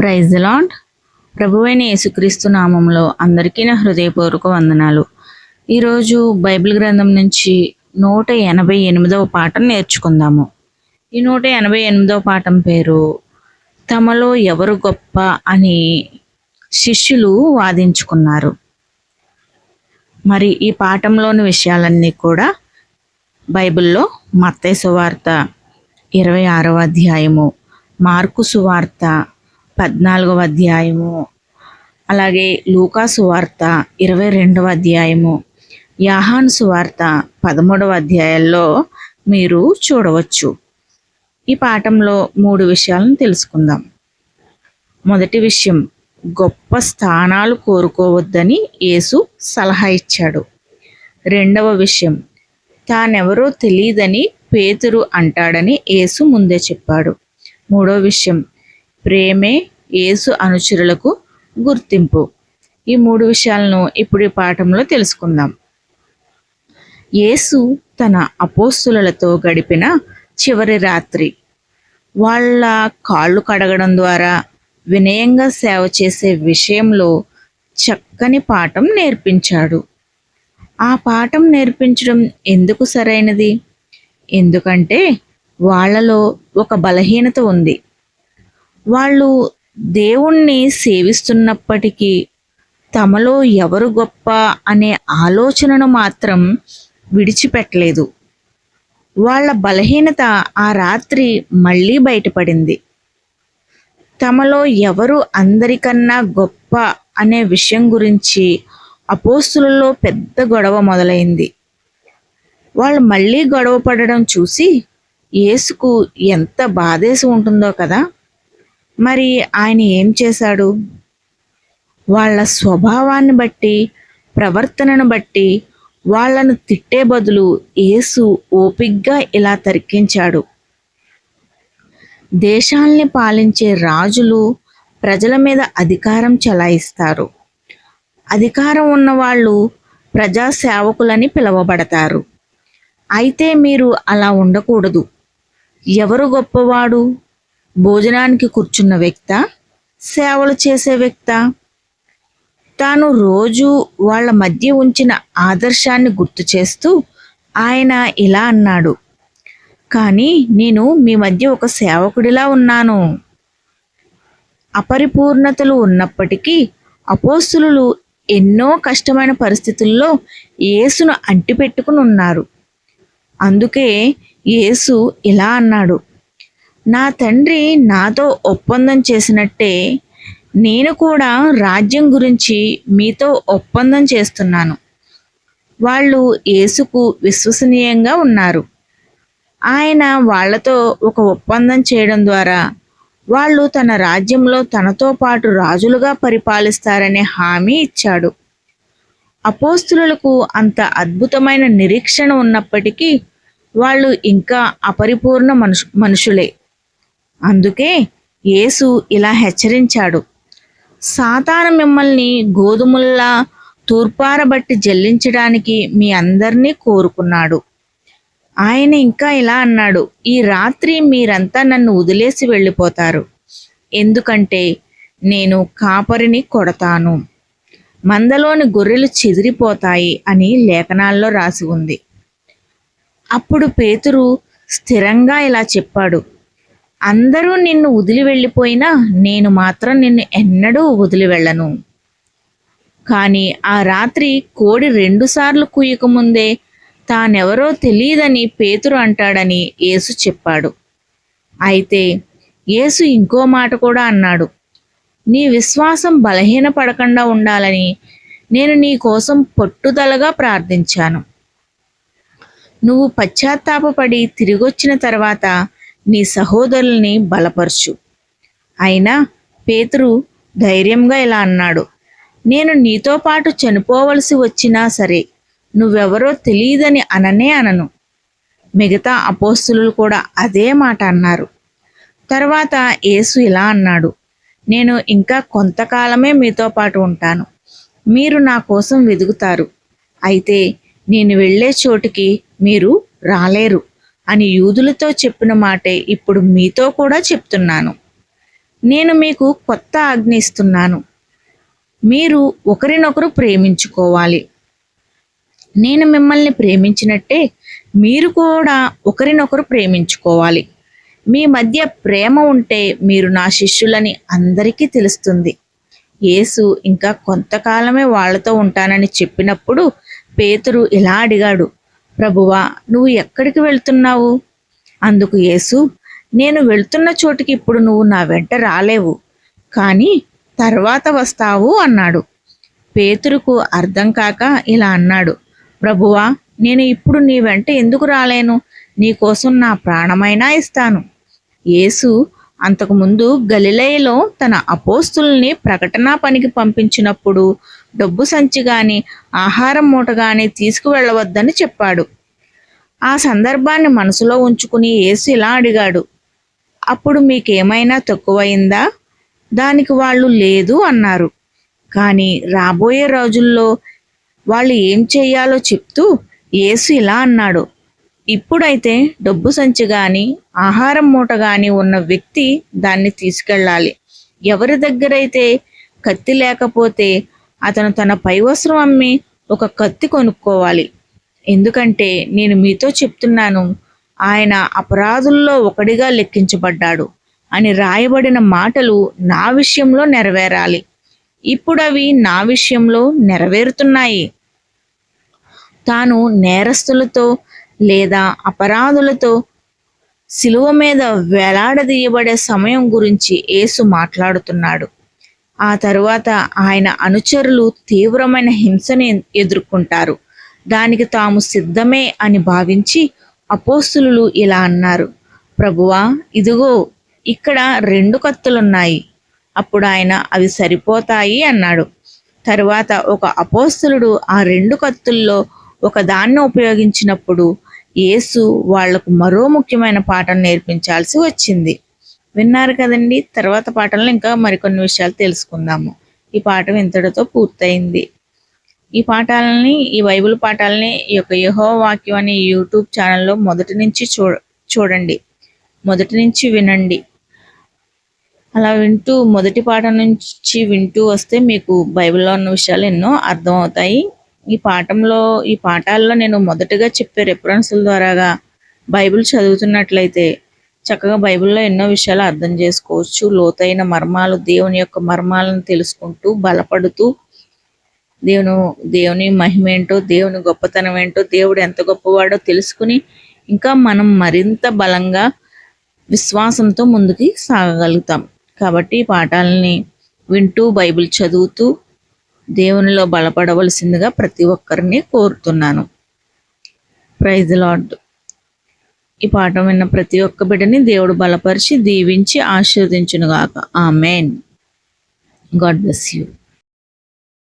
Praise land ప్రభువైన యేసుక్రీస్తు నామంలో అందరికీ నా హృదయపూర్వక వందనాలు. ఈరోజు బైబిల్ గ్రంథం నుంచి నూట ఎనభై ఎనిమిదవ పాఠం నేర్చుకుందాము. ఈ నూట ఎనభై ఎనిమిదవ పాఠం పేరు తమలో ఎవరు గొప్ప అని శిష్యులు వాదించుకున్నారు. మరి ఈ పాఠంలోని విషయాలన్నీ కూడా బైబిల్లో మత్తయి సువార్త ఇరవై ఆరవ అధ్యాయము మార్కు సువార్త పద్నాలుగవ అధ్యాయము. అలాగే లూకా సువార్త ఇరవై రెండవ అధ్యాయము. యాహాన్ సువార్త పదమూడవ అధ్యాయాల్లో మీరు చూడవచ్చు. ఈ పాఠంలో మూడు విషయాలను తెలుసుకుందాం. మొదటి విషయం గొప్ప స్థానాలు కోరుకోవద్దని యేసు సలహా ఇచ్చాడు. రెండవ విషయం తానెవరో తెలియదని పేతురు అంటాడని యేసు ముందే చెప్పాడు. మూడో విషయం ప్రేమే యేసు అనుచరులకు గుర్తింపు. ఈ మూడు విషయాలను ఇప్పుడు ఈ పాఠంలో తెలుసుకుందాం. యేసు తన అపోస్తులతో గడిపిన చివరి రాత్రి. వాళ్ళ కాళ్ళు కడగడం ద్వారా వినయంగా సేవ చేసే విషయంలో చక్కని పాఠం నేర్పించాడు. ఆ పాఠం నేర్పించడం ఎందుకు సరైనది? ఎందుకంటే వాళ్ళలో ఒక బలహీనత ఉంది. వాళ్ళు దేవుణ్ణి సేవిస్తున్నప్పటికీ తమలో ఎవరు గొప్ప అనే ఆలోచనను మాత్రం విడిచిపెట్టలేదు. వాళ్ళ బలహీనత ఆ రాత్రి మళ్ళీ బయటపడింది. తమలో ఎవరు అందరికన్నా గొప్ప అనే విషయం గురించి అపోస్తులలో పెద్ద గొడవ మొదలైంది. వాళ్ళు మళ్ళీ గొడవ పడడం చూసి యేసుకు ఎంత బాధేసి ఉంటుందో కదా? మరి ఆయన ఏం చేశాడు? వాళ్ళ స్వభావాన్ని బట్టి ప్రవర్తనను బట్టి వాళ్ళను తిట్టే బదులు యేసు ఓపిగ్గా ఇలా తరికించాడు. దేశాల్ని పాలించే రాజులు ప్రజల మీద అధికారం చెలాయిస్తారు. అధికారం ఉన్నవాళ్ళు ప్రజాసేవకులని పిలువబడతారు. అయితే మీరు అలా ఉండకూడదు. ఎవరు గొప్పవాడు? భోజనానికి కూర్చున్న వ్యక్త సేవలు చేసే వ్యక్త. తాను రోజు వాళ్ళ మధ్య ఉంచిన ఆదర్శాన్ని గుర్తు చేస్తూ ఆయన ఇలా అన్నాడు. కానీ నేను మీ మధ్య ఒక సేవకుడిలా ఉన్నాను. అపరిపూర్ణతలు ఉన్నప్పటికీ అపోస్తులు ఎన్నో కష్టమైన పరిస్థితుల్లో యేసును అంటిపెట్టుకుని ఉన్నారు. అందుకే యేసు ఇలా అన్నాడు. నా తండ్రి నాతో ఒప్పందం చేసినట్టే నేను కూడా రాజ్యం గురించి మీతో ఒప్పందం చేస్తున్నాను. వాళ్ళు యేసుకు విశ్వసనీయంగా ఉన్నారు. ఆయన వాళ్ళతో ఒక ఒప్పందం చేయడం ద్వారా వాళ్ళు తన రాజ్యంలో తనతో పాటు రాజులుగా పరిపాలిస్తారనే హామీ ఇచ్చాడు. అపోస్తులకు అంత అద్భుతమైన నిరీక్షణ ఉన్నప్పటికీ వాళ్ళు ఇంకా అపరిపూర్ణ మనుషు మనుషులే. అందుకే యేసు ఇలా హెచ్చరించాడు. సాతాను మిమ్మల్ని గోధుమల్లా తూర్పారబట్టి జల్లించడానికి మీ అందరినీ కోరుకున్నాడు. ఆయన ఇంకా ఇలా అన్నాడు ఈ రాత్రి మీరంతా నన్ను వదిలేసి వెళ్ళిపోతారు. ఎందుకంటే నేను కాపరిని కొడతాను. మందలోని గొర్రెలు చెదిరిపోతాయి అని లేఖనాల్లో రాసి ఉంది. అప్పుడు పేతురు స్థిరంగా ఇలా చెప్పాడు అందరూ నిన్ను వదిలి వెళ్ళిపోయినా నేను మాత్రం నిన్ను ఎన్నడూ వదిలి వెళ్ళను. కానీ ఆ రాత్రి కోడి రెండుసార్లు కూయకముందే తానెవరో తెలియదని పేతురు అంటాడని యేసు చెప్పాడు. అయితే యేసు ఇంకో మాట కూడా అన్నాడు. నీ విశ్వాసం బలహీన పడకుండా ఉండాలని నేను నీ కోసం పట్టుదలగా ప్రార్థించాను. నువ్వు పశ్చాత్తాపడి తిరిగొచ్చిన తర్వాత నీ సహోదరుల్ని బలపరచు. అయినా పేతురు ధైర్యంగా ఇలా అన్నాడు నేను నీతో పాటు చనిపోవలసి వచ్చినా సరే నువ్వెవరో తెలియదని అననే అనను. మిగతా అపోస్తులు కూడా అదే మాట అన్నారు. తర్వాత యేసు ఇలా అన్నాడు నేను ఇంకా కొంతకాలమే మీతో పాటు ఉంటాను. మీరు నా కోసం వెదుగుతారు అయితే నేను వెళ్ళే చోటికి మీరు రాలేరు. అని యూదులతో చెప్పిన మాటే ఇప్పుడు మీతో కూడా చెప్తున్నాను. నేను మీకు కొత్త ఆజ్ఞ ఇస్తున్నాను. మీరు ఒకరినొకరు ప్రేమించుకోవాలి. నేను మిమ్మల్ని ప్రేమించినట్టే మీరు కూడా ఒకరినొకరు ప్రేమించుకోవాలి. మీ మధ్య ప్రేమ ఉంటే మీరు నా శిష్యులని అందరికీ తెలుస్తుంది. యేసు ఇంకా కొంతకాలమే వాళ్ళతో ఉంటానని చెప్పినప్పుడు పేతురు ఇలా అడిగాడు ప్రభువా నువ్వు ఎక్కడికి వెళ్తున్నావు? అందుకు యేసు నేను వెళ్తున్న చోటికి ఇప్పుడు నువ్వు నా వెంట రాలేవు కానీ తర్వాత వస్తావు అన్నాడు. పేతురుకు అర్థం కాక ఇలా అన్నాడు. ప్రభువా నేను ఇప్పుడు నీ వెంట ఎందుకు రాలేను? నీకోసం నా ప్రాణమైనా ఇస్తాను. యేసు అంతకుముందు గలిలయలో తన అపోస్తుల్ని ప్రకటనా పనికి పంపించినప్పుడు డబ్బు సంచి గాని ఆహారం మూట గాని తీసుకువెళ్ళవద్దని చెప్పాడు. ఆ సందర్భాన్ని మనసులో ఉంచుకుని యేసు ఇలా అడిగాడు. అప్పుడు మీకేమైనా తక్కువైందా దానికి వాళ్ళు లేదు అన్నారు. కానీ రాబోయే రోజుల్లో వాళ్ళు ఏం చేయాలో చెప్తూ యేసు ఇలా అన్నాడు. ఇప్పుడైతే డబ్బు సంచి గాని ఆహారం మూట గాని ఉన్న వ్యక్తి దాన్ని తీసుకెళ్ళాలి. ఎవరి దగ్గరైతే కత్తి లేకపోతే అతను తన పైవస్త్రం అమ్మి ఒక కత్తి కొనుక్కోవాలి. ఎందుకంటే నేను మీతో చెప్తున్నాను ఆయన అపరాధుల్లో ఒకడిగా లెక్కించబడ్డాడు అని రాయబడిన మాటలు నా విషయంలో నెరవేరాలి. ఇప్పుడు అవి నా విషయంలో నెరవేరుతున్నాయి. తాను నేరస్తులతో లేదా అపరాధులతో శిలువ మీద వేలాడదీయబడే సమయం గురించి యేసు మాట్లాడుతున్నాడు. ఆ తరువాత ఆయన అనుచరులు తీవ్రమైన హింసని ఎదుర్కొంటారు. దానికి తాము సిద్ధమే అని భావించి అపోస్తులు ఇలా అన్నారు. ప్రభువా ఇదిగో ఇక్కడ రెండు కత్తులున్నాయి. అప్పుడు ఆయన అవి సరిపోతాయి అన్నాడు. తరువాత ఒక అపోస్తులుడు ఆ రెండు కత్తుల్లో ఒక దాన్ని ఉపయోగించినప్పుడు యేసు వాళ్ళకు మరో ముఖ్యమైన పాఠం నేర్పించాల్సి వచ్చింది. విన్నారు కదండి. తర్వాత పాటల్లో ఇంకా మరికొన్ని విషయాలు తెలుసుకుందాము. ఈ పాఠం ఇంతటితో పూర్తయింది. ఈ పాఠాలని ఈ బైబిల్ పాఠాలని ఈ యొక్క యహో వాక్యం అనే యూట్యూబ్ ఛానల్లో మొదటి నుంచి చూ చూడండి. మొదటి నుంచి వినండి. అలా వింటూ మొదటి పాఠం నుంచి వింటూ వస్తే మీకు బైబిల్లో ఉన్న విషయాలు ఎన్నో అర్థమవుతాయి. ఈ పాఠంలో ఈ పాఠాల్లో నేను మొదటగా చెప్పే రెఫరెన్సుల ద్వారాగా బైబిల్ చదువుతున్నట్లయితే చక్కగా బైబిల్లో ఎన్నో విషయాలు అర్థం చేసుకోవచ్చు. లోతైన మర్మాలు దేవుని యొక్క మర్మాలను తెలుసుకుంటూ బలపడుతూ దేవుని దేవుని మహిమ ఏంటో దేవుని గొప్పతనం ఏంటో దేవుడు ఎంత గొప్పవాడో తెలుసుకుని ఇంకా మనం మరింత బలంగా విశ్వాసంతో ముందుకి సాగగలుగుతాం. కాబట్టి పాఠాలని వింటూ బైబిల్ చదువుతూ దేవునిలో బలపడవలసిందిగా ప్రతి ఒక్కరిని కోరుతున్నాను. ప్రైజ్ లాడ్ ఈ పాఠం విన్న ప్రతి ఒక్క బిడ్డని దేవుడు బలపరిచి దీవించి ఆశీర్వదించునుగాక. ఆ మెయిన్ గాడ్ బ్లెస్ యూ.